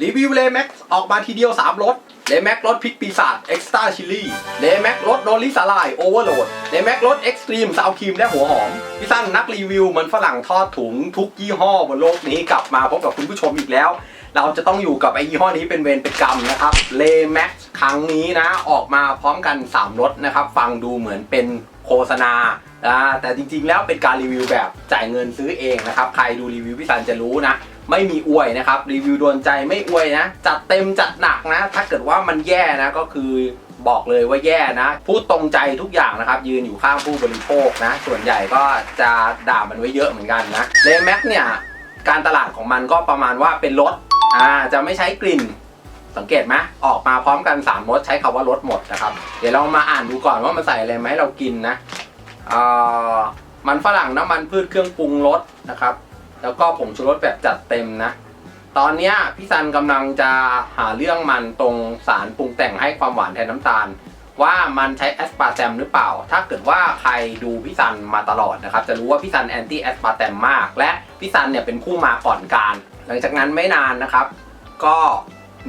รีวิวเลแม็กออกมาทีเดียว 3รสเลแม็กรสพริกปีศาจเอ็กซ์ตร้าชิลลี่เลแม็กรสโนริสาลายโอเวอร์โหลดเลแม็กรสเอ็กซ์ตรีมซาวครีมและหัวหอม พี่สั้นนักรีวิวเหมันฝรั่งทอดถุงทุกยี่ห้อบนโลกนี้กลับมาพบกับคุณผู้ชมอีกแล้ว เราจะต้องอยู่กับไอ้ยี่ห้อนี้เป็นเวรเป็นกรรมนะครับเลแม็กครั้งนี้นะออกมาพร้อมกัน3รสนะครับฟังดูเหมือนเป็นโฆษณาอ่าแต่จริงๆแล้วเป็นการรีวิวแบบจ่ายเงินซื้อเองนะครับใครดูรีวิวพี่สันจะรู้นะ ไม่มีอวยนะครับรีวิวโดนใจไม่อวยนะ จัดเต็มจัดหนักนะ ถ้าเกิดว่ามันแย่นะก็คือบอกเลยว่าแย่นะ พูดตรงใจทุกอย่างนะครับ ยืนอยู่ข้างผู้บริโภคนะ ส่วนใหญ่ก็จะด่ามันไว้เยอะเหมือนกันนะเลแม็กเนี่ยการตลาดของมันก็ประมาณว่าเป็นรถอ่าจะไม่ใช้กลิ่นสังเกตไหมออกมาพร้อมกัน3รสใช้คำว่ารสหมดนะครับ เดี๋ยวเรามาอ่านดูก่อนว่ามันใส่อะไรมาให้เรากินนะอ่ามันฝรั่งน้ำมันพืชเครื่องปรุงรสนะครับ แล้วก็ผงชูรสแบบจัดเต็มนะ ตอนนี้พี่ซันกำลังจะหาเรื่องมันตรงสารปรุงแต่งให้ความหวานแทนน้ำตาล ว่ามันใช้แอสปาร์แตมหรือเปล่า ถ้าเกิดว่าใครดูพี่ซันมาตลอดนะครับ จะรู้ว่าพี่ซันแอนตี้แอสปาร์แตมมาก และพี่ซันเนี่ยเป็นผู้มาก่อนการ หลังจากนั้นไม่นานนะครับ ก็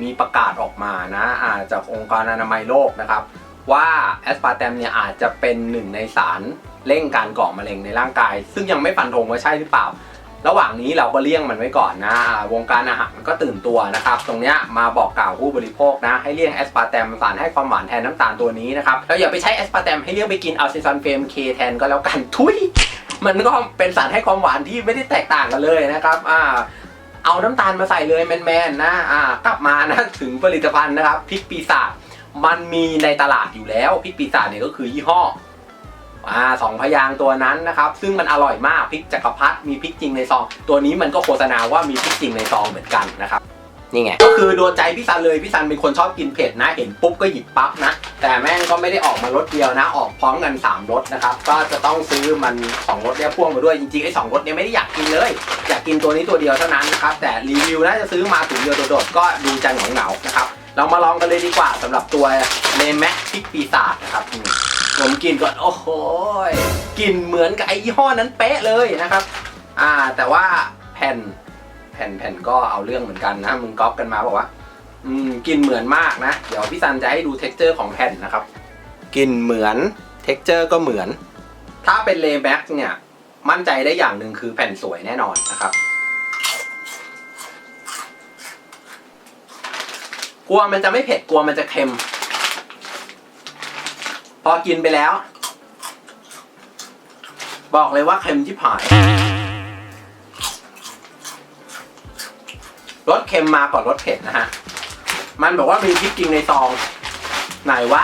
มีประกาศออกมานะอ่าจากองค์การอนามัยโลกนะครับ ว่าแอสปาร์แตมเนี่ยอาจจะเป็นหนึ่งในสารเร่งการก่อมะเร็งในร่างกาย ซึ่งยังไม่ฟันธงว่าใช่หรือเปล่า ระหว่างนี้เราก็เลี่ยงมันไว้ก่อนนะ วงการอาหารก็ตื่นตัวนะครับ ตรงเนี้ยมาบอกกล่าวผู้บริโภคนะ ให้เลี่ยงแอสปาร์แตมสารให้ความหวานแทนน้ำตาลตัวนี้นะครับแล้วอย่าไปใช้แอสปาร์แตมให้เลี่ยงไปกินอัลซิซันเฟมเคแทนก็แล้วกันทุยมันก็เป็นสารให้ความหวานที่ไม่ได้แตกต่างกันเลยนะครับอ่าเอาน้ำตาลมาใส่เลยแมนๆนะอ่ากลับมานะถึงผลิตภัณฑ์นะครับพริกปีศาจมันมีในตลาดอยู่แล้วพริกปีศาจเนี่ยก็คือยี่ห้อ อ่าสองพยางตัวนั้นนะครับ ซึ่งมันอร่อยมากพริกจักรพรรดิมีพริกจริงในซอง ตัวนี้มันก็โฆษณาว่ามีพริกจริงในซองเหมือนกันนะครับนี่ไงก็คือโดนใจพี่ซันเลยพี่ซันเป็นคนชอบกินเผ็ดนะ เห็นปุ๊บก็หยิบปั๊บนะ แต่แม่งก็ไม่ได้ออกมารสเดียวนะ ออกพร้อมกัน3รสนะครับ ก็จะต้องซื้อมัน2รสเนี่ยพ่วงมาด้วยจริงๆไอ้สองรสเนี่ยไม่ได้อยากกินเลย อยากกินตัวนี้ตัวเดียวเท่านั้นนะครับแต่รีวิวน่าจะซื้อมาถุงเดียวโดดๆก็ดูใจะเหงาๆนะครับเรามาลองกันเลยดีกว่าสำหรับตัวเลแม็กพริกปีศาจนะครับ ผมกินก่อนโอ้โหยกลิ่นเหมือนกับไอ้ยี่ห้อนั้นเป๊ะเลยนะครับ อ่าแต่ว่าแผ่นแผ่นแผ่นก็เอาเรื่องเหมือนกันนะมึงก๊อปกันมาบอกว่า อืมกลินเหมือนมากนะ เดี๋ยวพี่ซันจะให้ดู t e x t อร์ของแผ่นนะครับกลินเหมือน t e x t อร์ก็เหมือน ถ้าเป็นเลแบ็กเนี่ยมั่นใจได้อย่างหนึ่งคือแผ่นสวยแน่นอนนะครับกลัวมันจะไม่เผ็ดกลัวมันจะเค็ม พอกินไปแล้ว บอกเลยว่าเค็มที่ผายรสเค็มมาก่อนรสเผ็ดนะฮะ มันบอกว่ามีพริกจริงในซอง ไหนวะ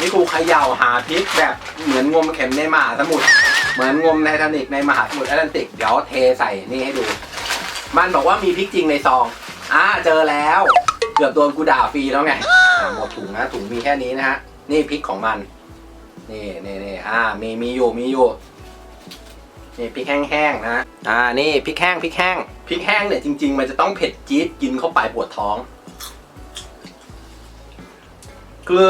นี่กูเขย่าหาพริกแบบเหมือนงมเข็มในมหาสมุทร เหมือนงมไททานิกในมหาสมุทรแอตแลนติก เดี๋ยวเทใส่นี่ให้ดู มันบอกว่ามีพริกจริงในซอง อ่าเจอแล้ว เกือบโดนกูด่าฟรีแล้วไงอ่าหมดถุงนะถุงมีแค่นี้นะฮะ นี่พริกของมัน นี่นี่นี่อ่า มีมีอยู่มีอยู่นี่พริกแห้งๆนะอ่านี่พริกแห้งพริกแห้งพริกแห้งเนี่ยจริง ๆ มันจะต้องเผ็ดจี๊ดกินเข้าไปปวดท้อง คือ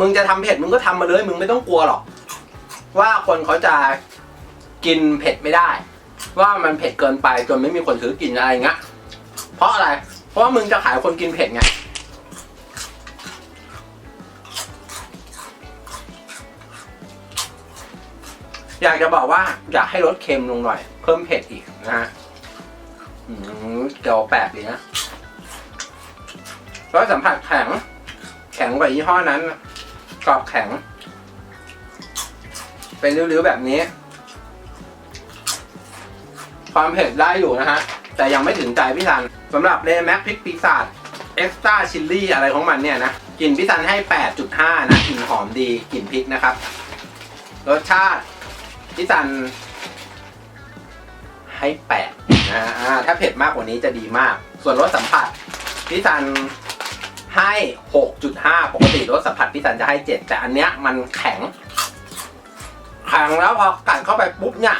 มึงจะทำเผ็ดมึงก็ทำมาเลย มึงไม่ต้องกลัวหรอก ว่าคนเขาจะกินเผ็ดไม่ได้ ว่ามันเผ็ดเกินไปจนไม่มีคนซื้อกินอะไรเงี้ยเพราะอะไร เพราะว่ามึงจะขายคนกินเผ็ดไง อยากจะบอกว่าอยากให้ลดเค็มลงหน่อย เพิ่มเผ็ดอีกนะฮะเกียวแปลกดีนะรสสัมผัสแข็ง แข็งกว่ายี่ห้อนั้น กรอบแข็ง เป็นริ้วๆแบบนี้ ความเผ็ดได้อยู่นะฮะ แต่ยังไม่ถึงใจพี่ซันสำหรับเลแม็กพริกปีศาจเอ็กซ์ตร้าชิลลี่อะไรของมันเนี่ยนะกลิ่นพี่ซันให้ 8.5 นะกลิ่นหอมดีกลิ่นพริกนะครับ รสชาติ พี่ซันให้แปดนะฮะอ่าถ้าเผ็ดมากกว่านี้จะดีมาก ส่วนรสสัมผัสพี่ซันให้ 6.5 ปกติรสสัมผัสพี่ซันจะให้ 7 แต่อันเนี้ยมันแข็ง แข็งแล้วพอกัดเข้าไปปุ๊บเนี่ย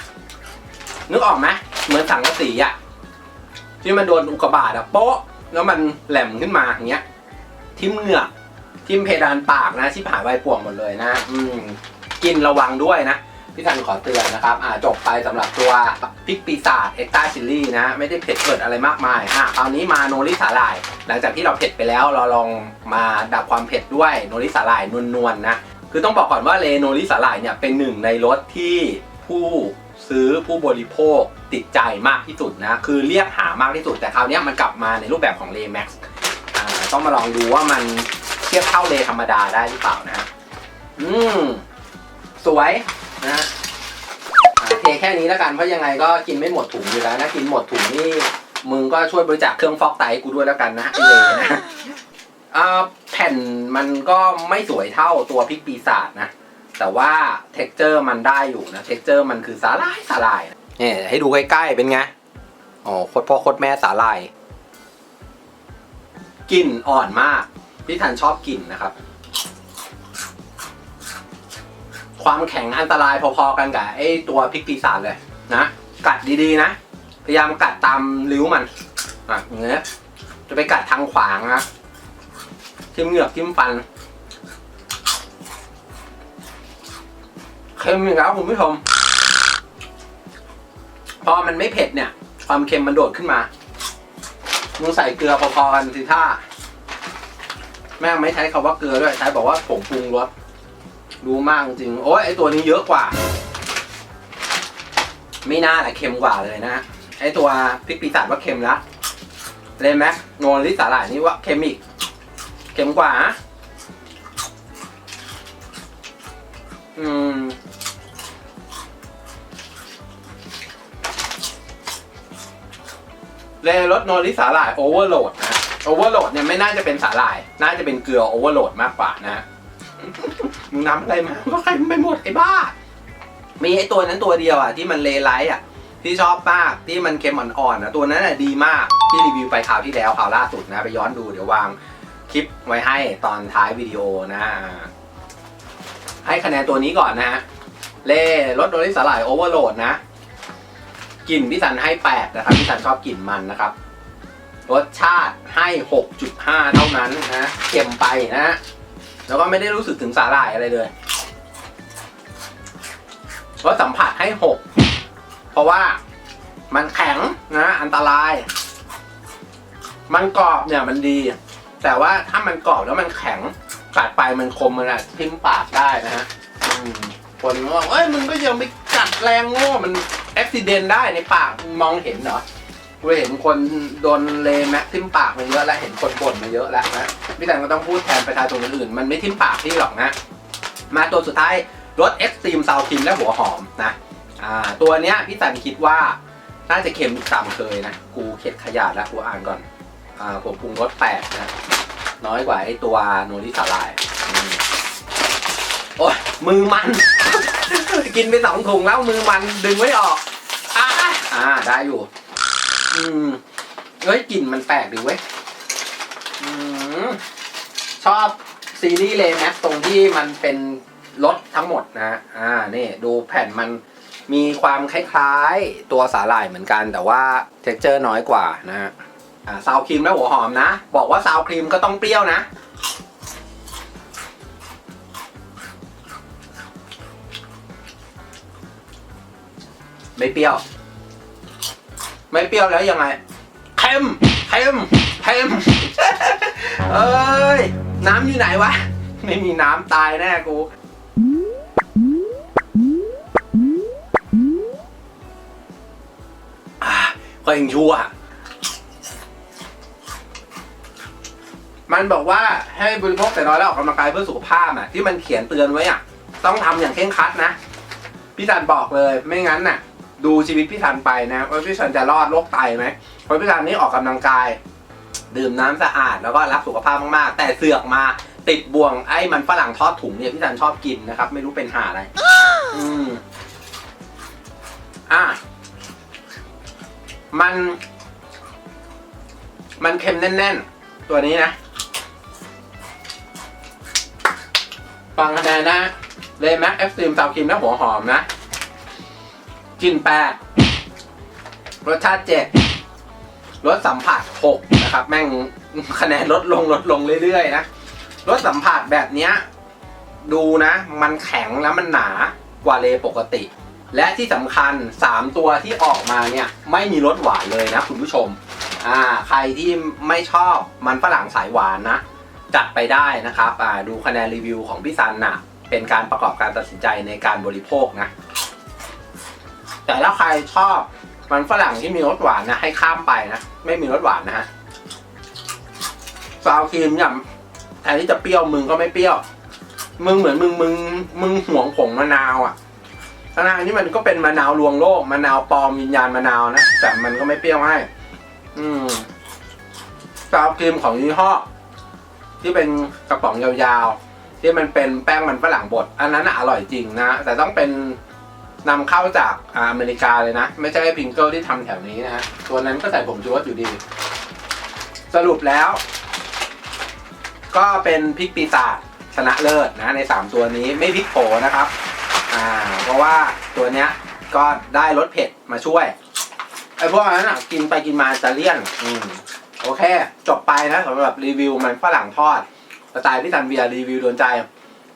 นึกออกไหมเหมือนสังกะสีอะที่มันโดนอุกกาบาตอะโป๊ะ แล้วมันแหลมขึ้นมาอย่างเงี้ย ทิ่มเหงือกทิ่มเพดานปากนะชิบหายไวายป่วงหมดเลยนะ อืม กินระวังด้วยนะ พี่ทันขอเตือนนะครับอ่าจบไปสำหรับตัวพริกปีศาจเอ็กต้าชิลลี่นะ ไม่ได้เผ็ดเกิดอะไรมากมายอะคราวนี้มาโนริสาหร่าย หลังจากที่เราเผ็ดไปแล้วเราลองมาดับความเผ็ดด้วยโนริสาหร่ายนวลๆนะคือต้องบอกก่อนว่าเลโนริสาหร่ายเนี่ยเป็นหนึ่งในรสที่ผู้ซื้อผู้บริโภคติดใจมากที่สุดนะ คือเรียกหามากที่สุด แต่คราวนี้มันกลับมาในรูปแบบของเลแม็กซ์อ่าต้องมาลองดูว่ามันเทียบเท่าเลธรรมดาได้หรือเปล่านะ อืม สวย นะฮะอ่าเทแค่นี้แล้วกันเพราะยังไงก็กินไม่หมดถุงอยู่แล้วนะกินหมดถุงนี่มึงก็ช่วยบริจาคเครื่องฟอกไตให้กูด้วยแล้วกันนะไอเลนะอ่าแผ่นมันก็ไม่สวยเท่าตัวพริกปีศาจนะแต่ว่าเท็กเจอร์มันได้อยู่นะเท็กเจอร์มันคือสาหร่ายสาหร่ายเนี่ยให้ดูใกล้ๆเป็นไงอ๋อโคตรพ่อโคตรแม่สาหร่ายกลิ่นอ่อนมากพี่ทันชอบกลิ่นนะครับ ความแข็งอันตรายพอๆกันกับไอ้ตัวพริกปีศาจเลยนะกัดดีๆนะ พยายามกัดตามริ้วมันอะอย่างเงี้ยจะไปกัดทางขวางนะทิมเหงือกทิมฟันเค็มอีกแล้วคุณผู้ชมพอมันไม่เผ็ดเนี่ย ความเค็มมันโดดขึ้นมามึงใส่เกลือพอๆกันสิท่า แม่งไม่ใช้คาว่าเกลือด้วยใช้บอกว่าผงปรุงรส รู้มากจริง โอ้ยไอตัวนี้เยอะกว่า ไม่น่าแต่เค็มกว่าเลยนะ ไอตัวพริกปีศาจว่าเค็มละเลยไหมโนริสาหร่ายนี่ว่าเค็มอีก เค็มกว่านะอืมเลรสโนริสาหร่ายโอเวอร์โหลดนะโอเวอร์โหลดเนี่ยไม่น่าจะเป็นสาหร่าย น่าจะเป็นเกลือโอเวอร์โหลดมากกว่านะ มึงน้ำอะไรมาก็ใครไม่หมดไอ้บ้า มีไอ้ตัวนั้นตัวเดียวอะที่มันเลไลท์อะที่ชอบมากที่มันเค็มอ่อนๆนะตัวนั้นน่ะดีมากที่รีวิวไปคราวที่แล้วคราวล่าสุดนะ ไปย้อนดูเดี๋ยววางคลิปไว้ให้ตอนท้ายวิดีโอนะ ให้คะแนนตัวนี้ก่อนนะฮะเล่รสโดริสาหร่ายโอเวอร์โหลดนะกลิ่นพี่สันให้ 8 นะครับพี่สันชอบกลิ่นมันนะครับ รสชาติให้ 6.5 เท่านั้นนะเค็มไปนะ แล้วก็ไม่ได้รู้สึกถึงสาหร่ายอะไรเลยรสสัมผัสให้6เพราะว่ามันแข็งนะ อันตราย มันกรอบเนี่ยมันดี แต่ว่าถ้ามันกรอบแล้วมันแข็งกัดไปมันคมมันอะทิ่มปากได้นะฮะคนก็บอกเอ้ยมึงก็ยังไม่กัดแรงโง่มันอุบิเหตุได้ในปากมองเห็นเหรอ กูเห็นคนโดนเลแม็กทิ่มปากมาเยอะแล้วเห็นคนบ่นมาเยอะแล้วนะพี่แตนก็ต้องพูดแทนประชาชนคนอื่น มันไม่ทิ่มปากพี่หรอกนะ มาตัวสุดท้ายรสเอ็กซ์ตรีมซาวคิมและหัวหอมนะอ่าตัวเนี้ยพี่สันคิดว่าน่าจะเค็มตามเคยนะ กูเข็ดขยะแล้วกูอ่านก่อนอ่าผมปรุงรสแปดนะ น้อยกว่าไอ้ตัวโนริสาลายโอ้ยมือมัน กินไปสองถุงแล้วมือมันดึงไม่ออกอ่าอ่าได้อยู่ อืมเฮ้ยกลิ่นมันแปลกดีเว้ยอืมชอบซีรีส์เลแม็กตรงที่มันเป็นรสทั้งหมดนะ อ่า นี่ดูแผ่นมันมีความคล้ายๆ ตัวสาหร่ายเหมือนกัน แต่ว่าเท็กเจอร์น้อยกว่านะฮะ อ่าซาวครีมและหัวหอมนะ บอกว่าซาวครีมก็ต้องเปรี้ยวนะ ไม่เปรี้ยว ไม่เปรี้ยวแล้วยังไงเค็มเค็มเค็มเอ้ย น้ำอยู่ไหนวะ ไม่มีน้ำตายแน่กูอะก็ยังชั่ว มันบอกว่าให้บริโภคแต่น้อยแล้วออกกำลังกายเพื่อสุขภาพอะที่มันเขียนเตือนไว้อะ ต้องทำอย่างเคร่งครัดนะ พี่สันบอกเลยไม่งั้นน่ะ ดูชีวิตพี่สันไปนะว่าพี่สันจะรอดโรคไตไหมเพราะพี่สันนี่ออกกำลังกาย ดื่มน้ำสะอาดแล้วก็รักสุขภาพมากๆ แต่เสือกมาติดบ่วงไอ้มันฝรั่งทอดถุงเนี่ยพี่สันชอบกินนะครับ ไม่รู้เป็นหาอะไร อืมอะมัน มันเค็มแน่น ๆ ตัวนี้นะฟังคะแนนนะเลแม็กเอฟซีมซาวครีมและหัวหอมนะ กลิ่นแปดรสชาติเจ็ดรสสัมผัสหกนะครับ แม่งคะแนนลดลงลดลงเรื่อยๆนะรสสัมผัสแบบเนี้ยดูนะ มันแข็งแล้วมันหนากว่าเลปกติ และที่สำคัญ 3 ตัวที่ออกมาเนี่ย ไม่มีรสหวานเลยนะคุณผู้ชม อ่า ใครที่ไม่ชอบมันฝรั่งสายหวานนะ จัดไปได้นะครับ อ่า ดูคะแนนรีวิวของพี่ซันนะเป็นการประกอบการตัดสินใจในการบริโภคนะ แต่ถ้าใครชอบมันฝรั่งที่มีรสหวานนะ ให้ข้ามไปนะ ไม่มีรสหวานนะฮะซาวครีมเนี่ยแทนที่จะเปรี้ยวมึงก็ไม่เปรี้ยว มึงเหมือนมึงมึงมึงห่วงผงมะนาวอะมะนาวนี่มันก็เป็นมะนาวลวงโลกมะนาวปลอมวิญญาณมะนาวนะแต่มันก็ไม่เปรี้ยวให้ อืมซาวครีมของยี่ห้อที่เป็นกระป๋องยาวๆ ที่มันเป็นแป้งมันฝรั่งบด อันนั้นอร่อยจริงนะ แต่ต้องเป็น นำเข้าจากอเมริกาเลยนะ ไม่ใช่พิงเกิลที่ทำแถวนี้นะฮะตัวนั้นก็ใส่ผงชูรสอยู่ดี สรุปแล้ว ก็เป็นพริกปีศาจชนะเลิศนะใน 3 ตัวนี้ไม่พริกโผนะครับอ่าเพราะว่าตัวเนี้ยก็ได้รสเผ็ดมาช่วยไอ้พวกนั้นอะกินไปกินมาจะเลี่ยนอืมโอเค จบไปนะสำหรับรีวิวมันฝรั่งทอดสไตล์พี่ซันเบียร์รีวิวโดนใจ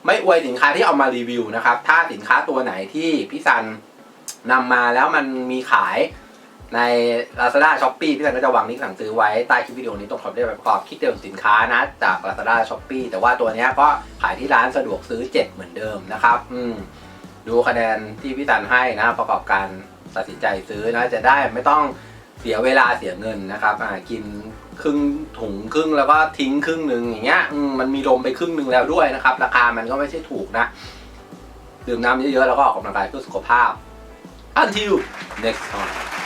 ไม่อวยสินค้าที่เอามารีวิวนะครับ ถ้าสินค้าตัวไหนที่พี่ซันนำมาแล้วมันมีขายใน Lazada s h o p e e พี่ซันก็จะวางลิงก์สั่งซื้อไว้ใต้คลิปวิดีโอนี้ตรงขอบได้ประกอบคิดเดิมสินค้านะ จาก Lazada s h o p e e แต่ว่าตัวนี้ก็ขายที่ร้านสะดวกซื้อ 7 เหมือนเดิมนะครับ อืมดูคะแนนที่พี่ซันให้นะประกอบการตัดสินใจซื้อนะจะได้ไม่ต้อง เสียเวลาเสียเงินนะครับอ่ากินครึ่งถุงครึ่งแล้วก็ทิ้งครึ่งหนึ่งอย่างเงี้ยอืมมันมีลมไปครึ่งหนึ่งแล้วด้วยนะครับ ราคามันก็ไม่ใช่ถูกนะดื่มน้ำเยอะๆแล้วก็ออกกำลังกายเพื่อสุขภาพ until next time